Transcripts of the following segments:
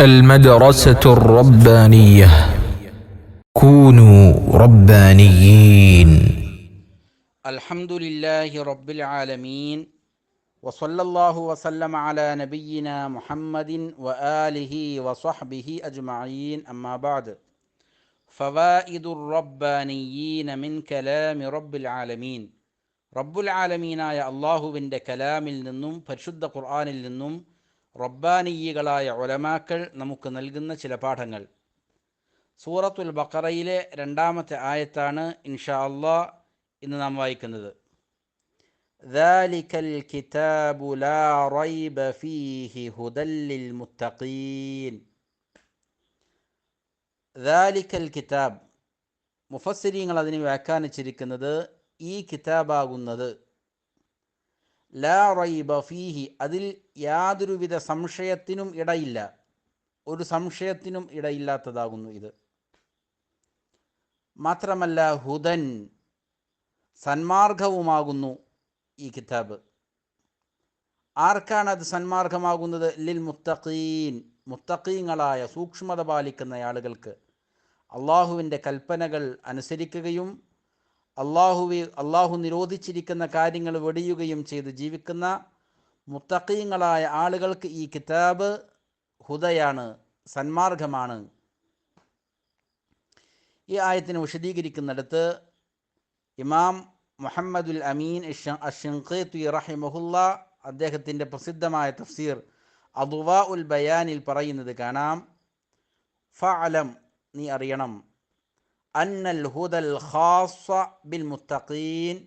المدرسة الربانية كونوا ربانيين الحمد لله رب العالمين وصلى الله وسلم على نبينا محمد وآله وصحبه أجمعين أما بعد فوائد الربانيين من كلام رب العالمين റബ്ബുൽ ആലമീനായ അള്ളാഹുവിൻ്റെ കലാമിൽ നിന്നും പരിശുദ്ധ ഖുർആാനിൽ നിന്നും റബ്ബാനീയികളായ ഒലമാക്കൾ നമുക്ക് നൽകുന്ന ചില പാഠങ്ങൾ സൂറത്തുൽ ബക്കറയിലെ രണ്ടാമത്തെ ആയത്താണ് ഇൻഷാ അള്ളാ ഇന്ന് നാം വായിക്കുന്നത് ذلك الكتاب لا ريب فيه هدى للمتقين ذلك الكتاب മുഫസ്സിരീങ്ങൾ അതിനെ വ്യാഖ്യാനിച്ചിരിക്കുന്നത് ഈ കിതാബാകുന്നത് ലാ റൈബ ഫീഹി അതിൽ യാതൊരുവിധ സംശയത്തിനും ഇടയില്ല. ഒരു സംശയത്തിനും ഇടയില്ലാത്തതാകുന്നു ഇത്. മാത്രമല്ല ഹുദൻ സന്മാർഗവുമാകുന്നു ഈ കിതാബ്. ആർക്കാണ് അത് സന്മാർഗമാകുന്നത്? ലിൽ മുത്തഖീൻ മുത്തഖീങ്ങളായ സൂക്ഷ്മത പാലിക്കുന്ന ആളുകൾക്ക്. അള്ളാഹുവിന്റെ കൽപ്പനകൾ അനുസരിക്കുകയും അള്ളാഹുവി അള്ളാഹു നിരോധിച്ചിരിക്കുന്ന കാര്യങ്ങൾ വെടിയുകയും ചെയ്ത് ജീവിക്കുന്ന മുത്തഖീങ്ങളായ ആളുകൾക്ക് ഈ കിതാബ് ഹുദയാണ് സന്മാർഗമാണ്. ഈ ആയത്തിനെ വിശദീകരിക്കുന്നിടത്ത് ഇമാം മുഹമ്മദുൽ അമീൻ അഷങ്കി റഹിമഹുല്ല അദ്ദേഹത്തിന്റെ പ്രസിദ്ധമായ തഫ്സീർ അദുവ ഉൽ ബയാനിൽ പറയുന്നത് കാണാം. ഫഅലം നീ അറിയണം. അന്നൽ الهدى الخاص بالمتقين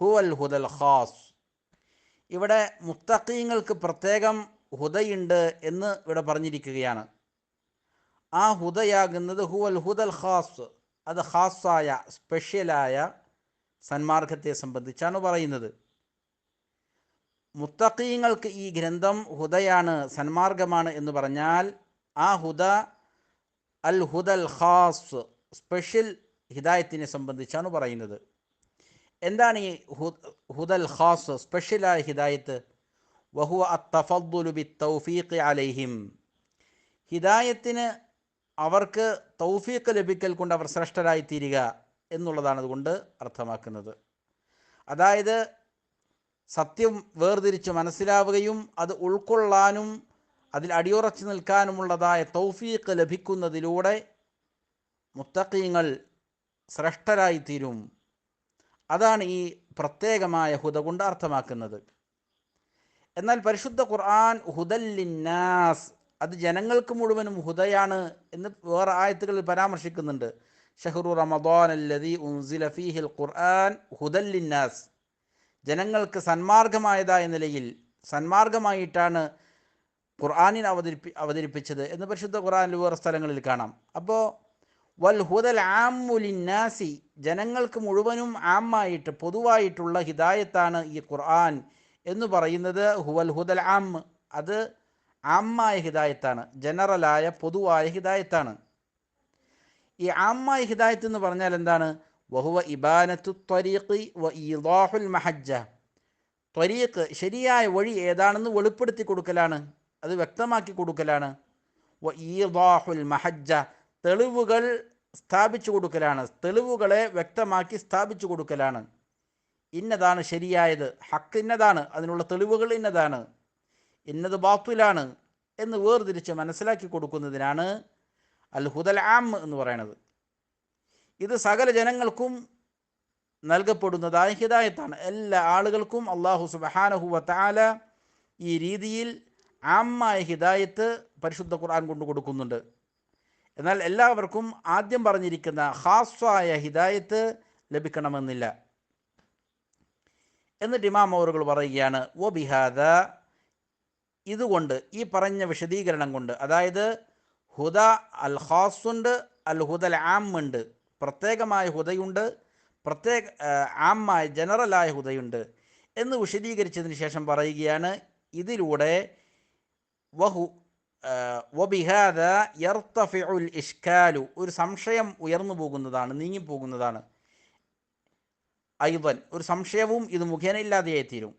هو الهدى الخاص ഇവിടെ മുത്തക്കീങ്ങൾക്ക് പ്രത്യേകം ഹുദയുണ്ട് എന്ന് ഇവിടെ പറഞ്ഞിരിക്കുകയാണ്. ആ ഹുദയാകുന്നത് ഹുവൽ ഹുദൽ ഖാസ്. അത് ഖാസായ സ്പെഷ്യലായ സന്മാർഗത്തെ സംബന്ധിച്ചാണ് പറയുന്നത്. മുത്തക്കീങ്ങൾക്ക് ഈ ഗ്രന്ഥം ഹുദയാണ് സന്മാർഗമാണ് എന്ന് പറഞ്ഞാൽ ആ ഹുദ അൽ ഹുദൽ ഖാസ്. സ്പെഷ്യൽ ഹിദായത്തിനെ സംബന്ധിച്ചാണ് പറയുന്നത്. എന്താണ് ഈ ഹുദൽ ഖാസ് സ്പെഷ്യലായ ഹിദായത്ത്? വഹുവ അത്തഫദ്ദുലു ബി തൗഫീഖ് അലൈഹിം. ഹിദായത്തിന് അവർക്ക് തൗഫീഖ് ലഭിക്കൽ കൊണ്ട് അവർ ശ്രേഷ്ഠരായി തീരുക എന്നുള്ളതാണ് അതുകൊണ്ട് അർത്ഥമാക്കുന്നത്. അതായത് സത്യം വേർതിരിച്ച് മനസ്സിലാവുകയും അത് ഉൾക്കൊള്ളാനും അതിൽ അടിയുറച്ചു നിൽക്കാനുമുള്ളതായ തൗഫീഖ് ലഭിക്കുന്നതിലൂടെ മുത്തക്കീങ്ങൾ ശ്രേഷ്ഠരായിത്തീരും. അതാണ് ഈ പ്രത്യേകമായ ഹുദ കൊണ്ട് അർത്ഥമാക്കുന്നത്. എന്നാൽ പരിശുദ്ധ ഖുർആൻ ഹുദല്ലിന്നാസ് അത് ജനങ്ങൾക്ക് മുഴുവനും ഹുദയാണ് എന്ന് വേറെ ആയത്തുകളിൽ പരാമർശിക്കുന്നുണ്ട്. ഷഹ്റു റമദാൻ അല്ലതി ഉൻസില ഫീഹിൽ ഖുർആൻ ഹുദല്ലിന്നാസ് ജനങ്ങൾക്ക് സന്മാർഗമായതായ നിലയിൽ സന്മാർഗമായിട്ടാണ് ഖുർആാനിനെ അവതരിപ്പി അവതരിപ്പിച്ചത് എന്ന് പരിശുദ്ധ ഖുർആാനിൽ വേറെ സ്ഥലങ്ങളിൽ കാണാം. അപ്പോൾ വൽ ഹുദൽ ആമുലിന്നാസി ജനങ്ങൾക്ക് മുഴുവനും ആമായിട്ട് പൊതുവായിട്ടുള്ള ഹിദായത്താണ് ഈ ഖുർആൻ എന്ന് പറയുന്നത് ഹുവൽ ഹുദൽ ആം. അത് ആമായ ഹിദായത്താണ് ജനറലായ പൊതുവായ ഹിദായത്താണ്. ഈ ആമായ ഹിദായത്ത് എന്ന് പറഞ്ഞാൽ എന്താണ്? വഹുവ ഇബാനത്തു ത്വരീഖ് വ ഈദാഹുൽ മഹജ്ജ. ത്വരീഖ് ശരിയായ വഴി ഏതാണെന്ന് വെളിപ്പെടുത്തി കൊടുക്കലാണ് അത് വ്യക്തമാക്കി കൊടുക്കലാണ്. വ ഈദാഹുൽ മഹജ്ജ. തെളിവുകൾ സ്ഥാപിച്ചു കൊടുക്കലാണ്. തെളിവുകളെ വ്യക്തമാക്കി സ്ഥാപിച്ചു കൊടുക്കലാണ്. ഇന്നതാണ് ശരിയായത്. ഹക്ക് ഇന്നതാണ്. അതിനുള്ള തെളിവുകൾ ഇന്നതാണ്. ഇന്നത് ബാത്തുലാണ് എന്ന് വേർതിരിച്ച് മനസ്സിലാക്കി കൊടുക്കുന്നതിനാണ് അൽ ഹുദൽ ആം എന്ന് പറയുന്നത്. ഇത് സകല ജനങ്ങൾക്കും നൽകപ്പെടുന്നതായ ഹിദായത്താണ്. എല്ലാ ആളുകൾക്കും അള്ളാഹു സുബഹാനഹുവ താല ഈ രീതിയിൽ ആമായ ഹിദായത്ത് പരിശുദ്ധ ഖുർആൻ കൊണ്ട് കൊടുക്കുന്നുണ്ട്. എന്നാൽ എല്ലാവർക്കും ആദ്യം പറഞ്ഞിരിക്കുന്ന ഹാസ്വായ ഹിദായത്ത് ലഭിക്കണമെന്നില്ല. എന്നിട്ട് ഇമാം അവറുകൾ പറയുകയാണ് ഓ ബിഹാദ ഇതുകൊണ്ട് ഈ പറഞ്ഞ വിശദീകരണം കൊണ്ട് അതായത് ഹുദ അൽ ഹാസുണ്ട് അൽ ഹുദൽ ഉണ്ട് പ്രത്യേകമായ ഹുദയുണ്ട് പ്രത്യേക ആമായ ജനറലായ ഹുദയുണ്ട് എന്ന് വിശദീകരിച്ചതിന് ശേഷം പറയുകയാണ് ഇതിലൂടെ വഹു ഇഷ്കാലു ഒരു സംശയം ഉയർന്നു പോകുന്നതാണ് നീങ്ങിപ്പോകുന്നതാണ് ഐവൻ ഒരു സംശയവും ഇത് മുഖേന ഇല്ലാതെയായി തീരും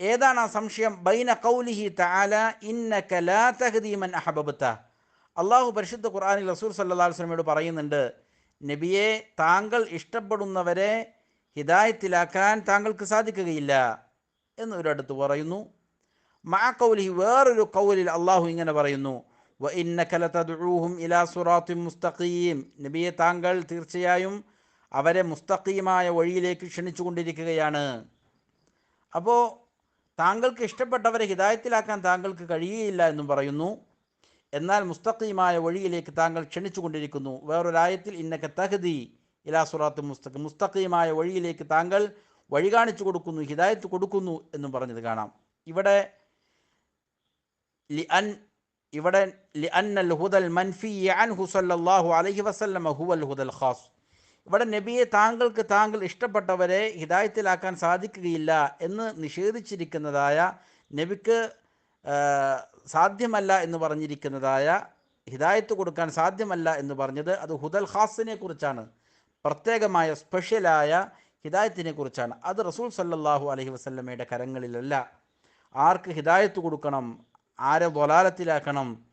ഏതാണ് ആ സംശയം? ബൈന കൗലിഹി തആല ഇന്നക ലാ തഹ്ദി മൻ അഹബബത അള്ളാഹു പരിശുദ്ധ ഖുർആനിൽ റസൂൽ സല്ലല്ലാഹു അലൈഹി പറയുന്നുണ്ട് നബിയെ താങ്കൾ ഇഷ്ടപ്പെടുന്നവരെ ഹിദായത്തിലാക്കാൻ താങ്കൾക്ക് സാധിക്കുകയില്ല എന്ന് ഒരിടത്ത് പറയുന്നു. മാ കൗലിഹി വേറൊരു കൗലിൽ അള്ളാഹു ഇങ്ങനെ പറയുന്നു ഇലാ മുസ്തഖീം. നബിയെ താങ്കൾ തീർച്ചയായും അവരെ മുസ്തഖീമായ വഴിയിലേക്ക് ക്ഷണിച്ചു കൊണ്ടിരിക്കുകയാണ്. അപ്പോൾ താങ്കൾക്ക് ഇഷ്ടപ്പെട്ടവരെ ഹിതായത്തിലാക്കാൻ താങ്കൾക്ക് കഴിയുകയില്ല എന്നും പറയുന്നു. എന്നാൽ മുസ്തഖീമായ വഴിയിലേക്ക് താങ്കൾ ക്ഷണിച്ചു ക്ഷണിച്ചുകൊണ്ടിരിക്കുന്നു വേറൊരായത്തിൽ ഇന്നക്ക തഹദി ഇലാ സുറാത്ത് മുസ്തഖ്. മുസ്തഖീമായ വഴിയിലേക്ക് താങ്കൾ വഴി കാണിച്ചു കൊടുക്കുന്നു ഹിതായത്ത് കൊടുക്കുന്നു എന്നും പറഞ്ഞത് കാണാം. ഇവിടെ ലി അൻ ഇവിടെ ലി അന്നൽ ഹുദൽ മൻഫി അൻഹു സല്ലല്ലാഹു അലൈഹി ഹുവൽ ഹുദൽ ഖാസ്. ഇവിടെ നബിയെ താങ്കൾക്ക് താങ്കൾ ഇഷ്ടപ്പെട്ടവരെ ഹിദായത്തിലാക്കാൻ സാധിക്കുകയില്ല എന്ന് നിഷേധിച്ചിരിക്കുന്നതായ നബിക്ക് സാധ്യമല്ല എന്ന് പറഞ്ഞിരിക്കുന്നതായ ഹിദായത്ത് കൊടുക്കാൻ സാധ്യമല്ല എന്ന് പറഞ്ഞത് അത് ഹുദൽ ഖാസിനെ കുറിച്ചാണ്. പ്രത്യേകമായ സ്പെഷ്യലായ ഹിദായത്തിനെ കുറിച്ചാണ്. അത് റസൂൽ സല്ലാഹു അലഹി വസല്ലമയുടെ കരങ്ങളിലല്ല. ആർക്ക് ഹിദായത്ത് കൊടുക്കണം ആരെ ദൊലാലത്തിലാക്കണം?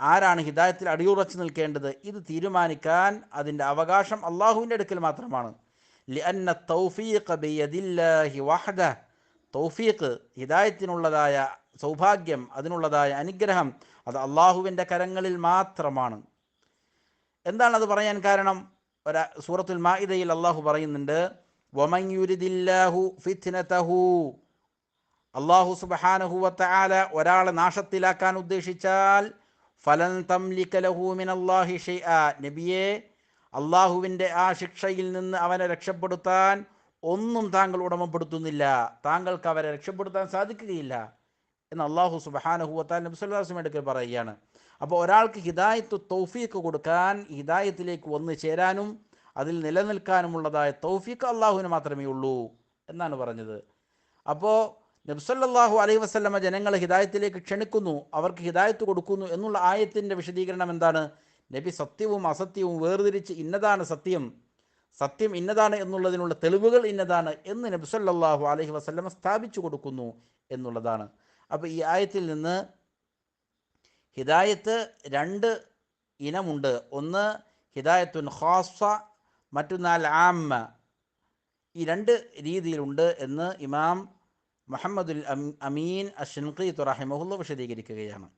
ആരാണ് ഹിദായത്തിൽ അടിയുറച്ച് നിൽക്കേണ്ടത്? ഇത് തീരുമാനിക്കാൻ അതിന്റെ അവകാശം അള്ളാഹുവിന്റെ അടുക്കൽ മാത്രമാണ്. തൗഫീഖ് വഹദ. തൗഫീഖ് ഹിദായത്തിനുള്ളതായ സൗഭാഗ്യം അതിനുള്ളതായ അനുഗ്രഹം അത് അള്ളാഹുവിന്റെ കരങ്ങളിൽ മാത്രമാണ്. എന്താണ് അത് പറയാൻ കാരണം? ഒരു സൂറത്തുൽ മാഇദയിൽ അള്ളാഹു പറയുന്നുണ്ട് വമൻ ഫിത്നതഹു അള്ളാഹു സുബഹാനഹുവത്ത ഒരാളെ നാശത്തിലാക്കാൻ ഉദ്ദേശിച്ചാൽ ഫലൻ തംലിക ലഹു മിനല്ലാഹി ഷൈഅ നബിയെ അള്ളാഹുവിന്റെ ആ ശിക്ഷയിൽ നിന്ന് അവനെ രക്ഷപ്പെടുത്താൻ ഒന്നും താങ്കൾ ഉടമപ്പെടുത്തുന്നില്ല. താങ്കൾക്ക് അവരെ രക്ഷപ്പെടുത്താൻ സാധിക്കുകയില്ല എന്ന് അള്ളാഹു സുബഹാനഹുവത്താൽ നബി സല്ലാസ്ലം എടുക്കൽ പറയുകയാണ്. അപ്പോൾ ഒരാൾക്ക് ഹിദായത്ത് തൗഫീക്ക് കൊടുക്കാൻ ഹിദായത്തിലേക്ക് വന്നു ചേരാനും അതിൽ നിലനിൽക്കാനുമുള്ളതായ തൗഫീക്ക് അള്ളാഹുവിന് മാത്രമേ ഉള്ളൂ എന്നാണ് പറഞ്ഞത്. അപ്പോൾ നബ്സല്ലാഹു അലൈഹി വസ്ലമ ജനങ്ങളെ ഹിദായത്തിലേക്ക് ക്ഷണിക്കുന്നു അവർക്ക് ഹിദായത്ത് കൊടുക്കുന്നു എന്നുള്ള ആയത്തിന്റെ വിശദീകരണം എന്താണ്? നബി സത്യവും അസത്യവും വേർതിരിച്ച് ഇന്നതാണ് സത്യം. സത്യം ഇന്നതാണ് എന്നുള്ളതിനുള്ള തെളിവുകൾ ഇന്നതാണ് എന്ന് നബ്സല്ലാഹു അലഹി വസല്ലമ സ്ഥാപിച്ചു കൊടുക്കുന്നു എന്നുള്ളതാണ്. അപ്പോൾ ഈ ആയത്തിൽ നിന്ന് ഹിദായത്ത് രണ്ട് ഇനമുണ്ട്. ഒന്ന് ഹിദായത്തുൻ ഖാസ മറ്റൊന്നാൽ ആമ്മ. ഈ രണ്ട് രീതിയിലുണ്ട് എന്ന് ഇമാം മുഹമ്മദുൽ അം- അമീൻ അഷൻഖീത്ത് റഹിമഹുല്ല വിശദീകരിക്കുകയാണ്